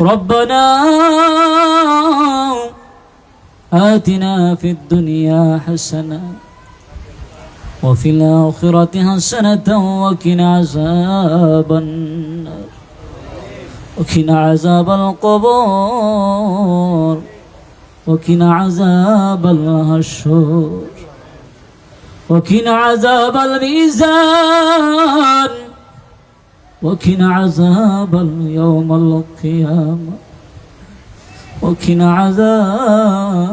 ربنا آتنا في الدنيا حسنة وفي الآخرة حسنة وقنا عذاب النار. وقنا عذاب القبور وقنا عذاب الحشر. وقنا عذاب الميزان. وقنا عذاب اليوم القيامة وقنا عذاب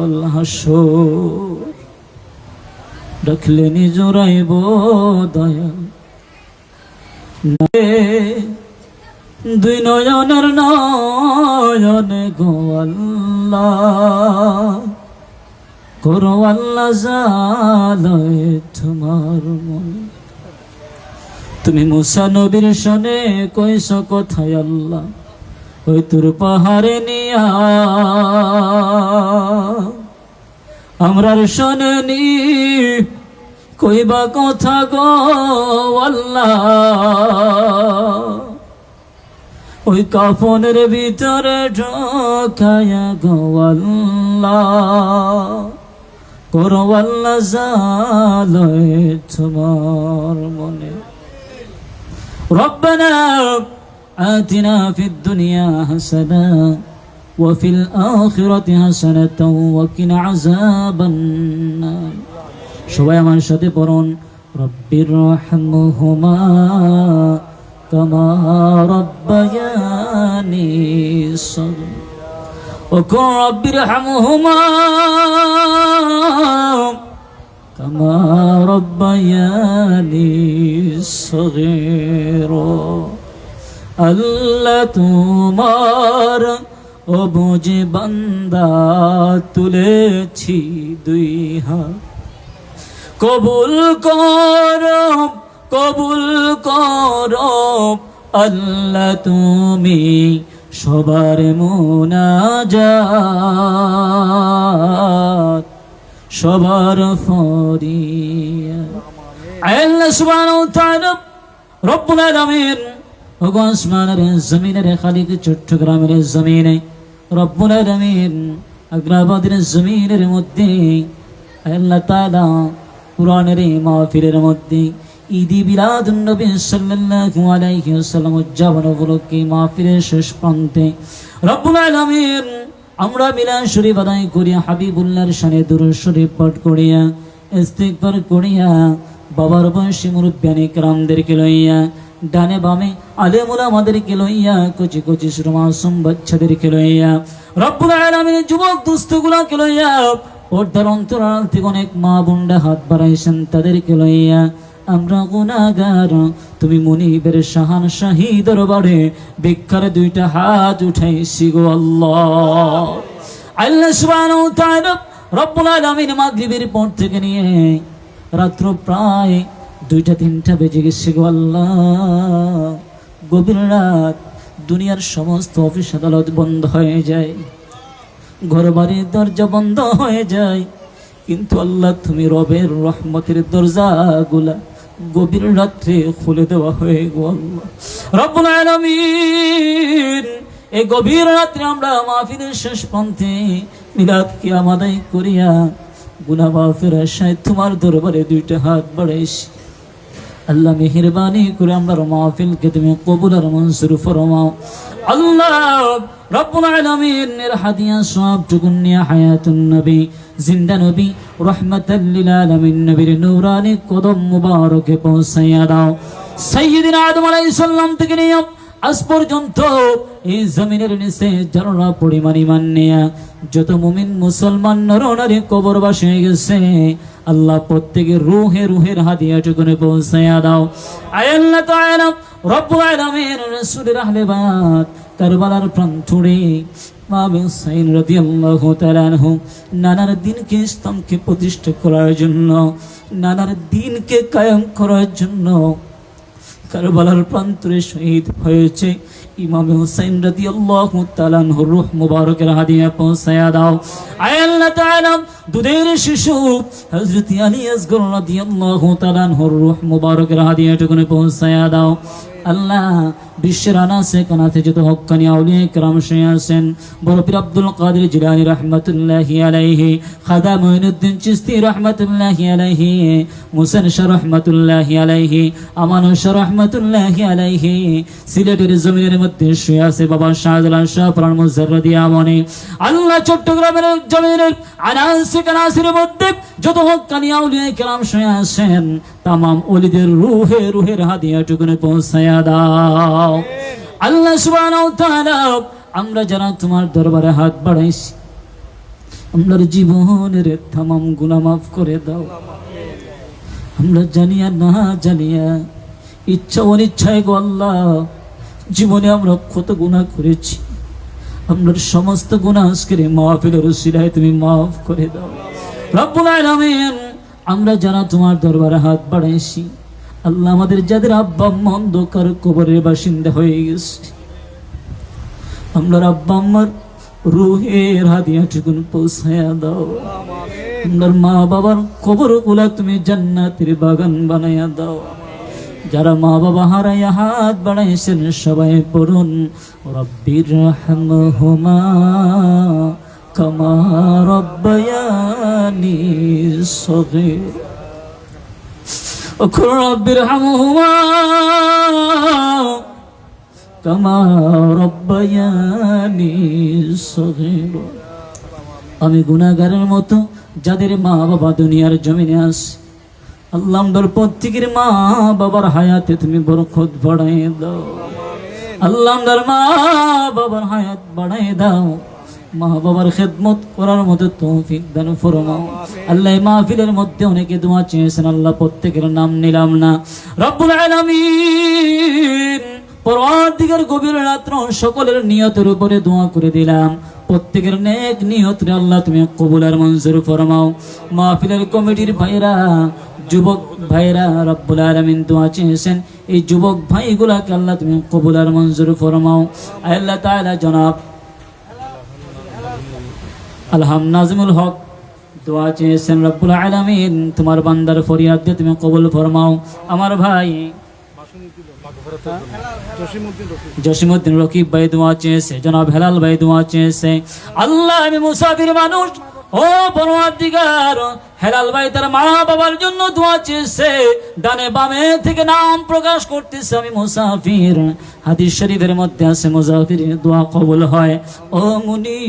الحشر ডাকলেনি জোরাইব দয়াল দুই নয়নের নয়নে গোয়াল্লা করো আল্লাহ জালয় তোমার মনে তুমি মুসা নবীর শোনে কইস কোথায় আল্লাহ, ওই তোর পাহাড়ে নিয়া। আমরার শোনেনি কইবা কথা গো আল্লাহ। ওই কাফনের ভিতরে ঢোকায়া গো আল্লাহ। করো আল্লাহ জালয় তোমার মনে ربنا آتنا في الدنيا حسنة وفي الآخرة حسنة وقنا عذاب النار সবাই আমার সাথে পড়ুন রব্বির রহমহুমা কামা রব্বায়ানি সগীরা وقل رب ارحمهما كما ربياني صغيرا আল্লাহ তোমার অবুজ বান্দা তুলেছি দুই হাত কবুল কর কবুল কর আল্লাহ তুমি সবার মুনাজাত সবার ফরিয়া আল্লাহ সুবহানাহু তাআলা রব্বুল আলামিন, ওগো আসমানের জমিনের খালিক চট্টগ্রামের জমিনে রব্বুল আলামিন, আগ্রাবাদের জমিনের মধ্যে আল্লাহ তাআলা মাহফিলের মধ্যে ঈদি বিলাদুন নবী সাল্লাল্লাহু আলাইহি ওয়াসাল্লাম উদযাপন উপলক্ষে মাহফিলের শেষ প্রান্তে রব্বুল আলামিন আমরা মিলান শরীফ আদায় করিয়া হাবিবুল্লাহর সানে দুরুদ শরীফ পাঠ করিয়া ইস্তেকবার করিয়া, বাবার বয়সী মুরব্বানি ক্রামদেরকে লইয়া, ডানে বামে আলেমুল আমাদেরকে লইয়া, কচি কচি শ্রমাসুম বাচ্চাদেরকে লইয়া, রব্বুল আলামিন যুবক দুস্থগুলাকে লইয়া, পর্দার অন্তরাল থেকে অনেক মা বুন্ডা হাত বাড়াইছেন তাদেরকে লইয়া আমরা গুনাগার তুমি মনিবের শাহান শাহী দরবারে ভিক্ষার দুইটা হাত উঠাইছি গো আল্লাহ। আল্লাহ সুবহানাহু তাআলা রব্বুল আলামিন মাগরিবের পর থেকে নিয়ে রাত্র প্রায় দুইটা, তিনটা বেজে গেছে গো আল্লাহ। গভীর রাত দুনিয়ার সমস্ত অফিস আদালত বন্ধ হয়ে যায়। ঘর বাড়ির দরজা বন্ধ হয়ে যায়। কিন্তু আল্লাহ তুমি রবের রহমতের দরজাগুলা গভীর রাত্রে খুলে দেওয়া হয়ে গো আল্লাহ। রব্বুল আলামিন, এই গভীর রাত্রে আমরা মাহফিলের শেষ প্রান্তে মিলাদ কি আমাদাই করিয়া গুনা মাফের আশায় তোমার দরবারে দুইটা হাত বাড়াইছি। আল্লাহ মেহরবানি করে আমরা মাহফিলকে তুমি কবুল আর মনসুর ফরমাও। আল্লাহ রব্বুল আলামিনের হাদিয়া সব টুকুন নিয়ে হায়াতুন নবী জিন্দা নবী, রহমাতাল লিল আলামিন, নবীর কদম মুবারকে পৌঁছাইয়া দাও। সাইয়্যিদিনা আদম আলাইহিস সালাম থেকে আজ পর্যন্ত এই জমিনের নিচে পরিমাণ ইমান যত মুমিন, মুসলমান, নরনারী কবর বাসে গেছে, আল্লাহ প্রত্যেকের রুহে রুহের হাদিয়া টুকুনে পৌঁছাইয়া দাও। আয়াল্লাহ তাআলা রব্বুল আলামিন, রাসূলের আহলে বায়াত, কারবালার প্রান্তরে ইমাম হুসাইন রাদিয়াল্লাহু তাআলা আনহু নানার দিনকে ইসলামকে প্রতিষ্ঠা করার জন্য, নানার দিনকে কায়েম করার জন্য কারবালার প্রান্তরে শহীদ হয়েছে। ইমাম হুসাইন রাদিয়াল্লাহু তাআলা আনহুর রূহ মুবারকের হাদিয়া পৌঁছায়া দাও। আয় আল্লাহ তাআলা, দুধের শিশু হযরত আলী আসগর রাদিয়াল্লাহু তাআলা আনহুর রূহ মুবারকের হাদিয়াটুকুনে পৌঁছায়া দাও। আল্লাহ বিশ্বের আনাসে কানাতে যত হক্কানি আউলিয়া کرام শুয়ে আছেন বড় পীর আব্দুল কাদের জিলানী রহমাতুল্লাহি আলাইহি খাদা মুইনুদ্দিন চিশতি রহমাতুল্লাহি আলাইহি মুসান শাহ রহমাতুল্লাহি আলাইহি আমান শাহ রহমাতুল্লাহি আলাইহি সিলেটের জমিনের মধ্যে শুয়ে আছে বাবা শাহজালাল শাহ প্রাণ মুজাররদি আমনে আল্লাহ চট্টগ্রামের জমিনের আনাসে কানাসের মধ্যে যত হোক কানিয়াও নিয়ে কেরাম শুয়ে আসেন তামাম অলিদের রুহে, রুহের হাতিয়াটুকুনে পৌঁছায়া দাও। আল্লাহ আমরা যারা তোমার দরবারে হাত বাড়াইছি, আমরা জীবনের তামাম গুনা মাফ করে দাও। আমরা জানিয়া না জানিয়া, ইচ্ছা অনিচ্ছায় গো আল্লাহ, জীবনে আমরা কত গুণা করেছি। আমরা সমস্ত গুণা আজকের মাহফিলের শিলায় তুমি মাফ করে দাও। আমরা যারা তোমার দরবারে হাত বাড়াইছি, আল্লাহ আমাদের যাদের আব্বা আম্মা অন্ধকার কবরের বাসিন্দা হয়ে গেছে। আমরা আব্বা আম্মার রুহের হাদিয়া টুকুন পৌঁছায়া দাও। আপনার মা বাবার কবরগুলা তুমি জান্নাতের বাগান বানাইয়া দাও। যারা মা বাবা হারাইয়া হাত বাড়াইছেন, সবাই পড়ুন রব্বির রহমহুমা কামা রব্বায়ানি সগীর وقل رب ارحمهما كما ربياني صغيرا আমি গুনাহগারের মতো যাদের মা বাবা দুনিয়ার জমিনে আছে আল্লাহ আমদার প্রত্যেকের মা বাবার হায়াতে তুমি বরকত বাড়াই দাও আল্লাহ আমদার মা বাবার হায়াত বাড়াই দাও মা বাবার খেদমত করার মতো তৌফিক দান ফরমাও আল্লাহ মাহফিলের মধ্যে অনেকে দোয়া চেয়েছেন, আল্লাহ প্রত্যেকের নাম নিলাম না। রব্বুল আলামিন পরদিকের গভীর রাত্র সকলের নিয়তের উপরে দোয়া করে দিলাম। প্রত্যেকের নেক নিয়ত আল্লাহ তুমি কবুল আর মঞ্জুর ফরমাও। মাহফিলের কমিটির ভাইরা যুবক ভাইরা রব্বুল আলামিন দোয়া চেয়েছেন, এই যুবক ভাইগুলাকে আল্লাহ তুমি কবুল আর মঞ্জুর ফরমাও। আল্লাহ তাআলা জনাব আলহাম নাজমুল হক। দোয়া চেয়েছেন রব্বুল আলামিন। তোমার বান্দার ফরিয়াদ দিয়ে তুমি কবুল ফরমাও। আমার ভাই জসিমুদ্দিন রকিব ভাই দোয়া চেয়েছে। জনাব হেলাল ভাই দোয়া চেয়েছে। আল্লাহ আমি মুসাফির মানুষ। ও পরমাধিকার হেলাল ভাই তার মা বাবার জন্য দোয়া চেয়েছে। ডানে বামে থেকে নাম প্রকাশ করতেছে আমি মুসাফির। হাদিস শরীফের মধ্যে আছে মুসাফির দোয়া কবুল হয়। ও মুনি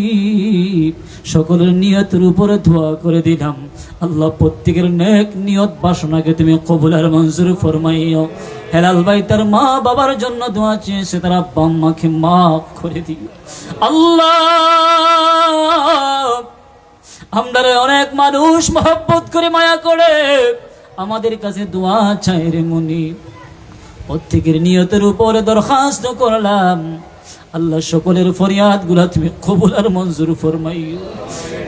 সকলের নিয়তের উপরে দোয়া করে দিলাম। আল্লাহ প্রত্যেকের নেক নিয়ত বাসনাকে তুমি কবুল আর মঞ্জুর ফরমাইও। হেলাল ভাই তার মা বাবার জন্য দোয়া চেয়েছে, তারা বাম্মাকে মাফ করে দিও। আল্লাহ আমরা অনেক মানুষ মহব্বত করে মায়া করে। আমাদের কাছে দোয়া চাই রে মুনি। প্রত্যেকের নিয়তের উপরে দরখাস্ত করলাম। আল্লাহ সকলের ফরিয়াদগুলা তুমি কবুল আর মঞ্জুর ফরমাইও।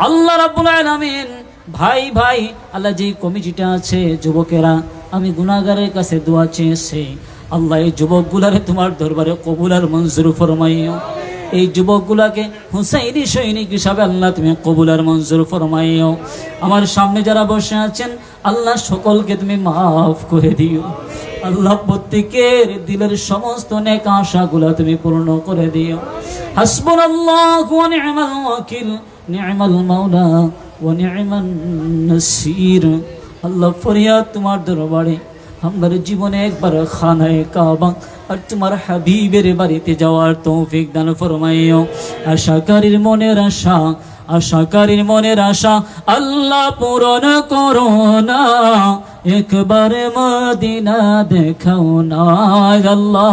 আল্লাহ রাব্বুল আলামিন, ভাই ভাই, আল্লাহ যে কমিটিটা আছে যুবকেরা, আমি গুনাহগারের কাছে দোয়া চেয়েছে। আল্লাহ এই যুবকগুলারে তোমার দরবারে কবুল আর মঞ্জুর ফরমাইও। এই যুবকগুলাকে হুসাইনি সৈনিক হিসাবে আল্লাহ তুমি কবুল আর মঞ্জুর ফরমাইও। আমার সামনে যারা বসে আছেন, আল্লাহ সকলকে তুমি মাফ করে দিও। আল্লাহ প্রত্যেকের দিলের সমস্ত নেক আশাগুলা তুমি পূর্ণ করে দিও। হাসবুনাল্লাহু ওয়া নি'মাল ওয়াকিল, নি'মাল মাওলা ওয়া নি'মান নাসির। আল্লাহ ফরিয়াদ তোমার দরবারে আমার জীবনে একবার খানায় কাবা আর তোমার হাবিবের বাড়িতে যাওয়ার তৌফিক দান ফরমাইও। আশাকারীর মনের আশা আশাকারীর মনের আশা, আল্লাহ পূরণ করো না। একবার মদিনা দেখাও না আল্লাহ।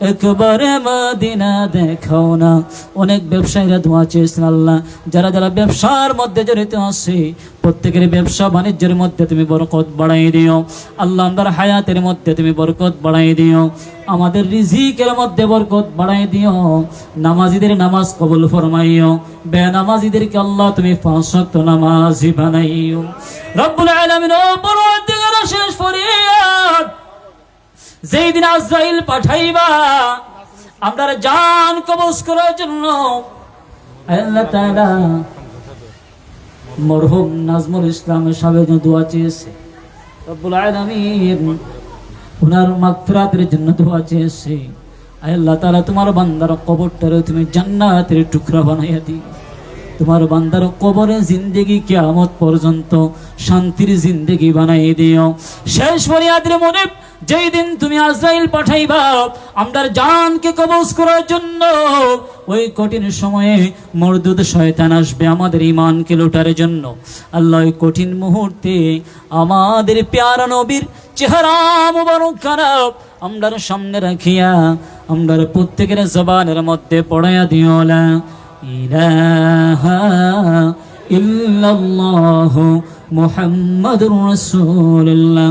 একবারে মদিনা দেখাও না। অনেক ব্যবসায়ীরা দোয়া চেয়েছেন, আল্লাহ, যারা যারা ব্যবসার মধ্যে জড়িত আছে, প্রত্যেকের ব্যবসা বাণিজ্যের মধ্যে তুমি বরকত বাড়াই দিও। আল্লাহ আমার হায়াতের মধ্যে তুমি বরকত বাড়াই দিও। আমাদের রিজিকের মধ্যে বরকত বাড়াই দিও। নামাজিদের নামাজ কবুল ফরমাইও। বেনামাজিদেরকে আল্লাহ তুমি পাঁচ ওয়াক্ত নামাজি বানাইও। রব্বুল আলামিন, ও পরওয়ারদিগার শেষ ফরিয়াদ যেই আজরাইল পাঠাইবা আপনার জান কবজ করার জন্য মরহুম নাজমুল দোয়া চেয়েছে। তোমার বান্দার কবরে কিয়ামত পর্যন্ত শান্তির জিন্দেগি বানাই দিও। শেষ ফরিয়াদের মনে যেই দিন তুমি আজরাইল পাঠাইবা, আমরার জানকে কবজ করার জন্য, ওই কঠিন সময়ে মরদুদ শয়তান আসবে আমাদের ইমানকে লুটার জন্য। আল্লাহ ওই কঠিন মুহূর্তে আমাদের পেয়ারা নবীর চেহারা খারাপ সামনে রাখিয়া, আমরার প্রত্যেকের জবানের মধ্যে পড়াইয়া দিও, লা ইলাহা ইল্লাল্লাহু মুহাম্মাদুর রাসূলুল্লাহ।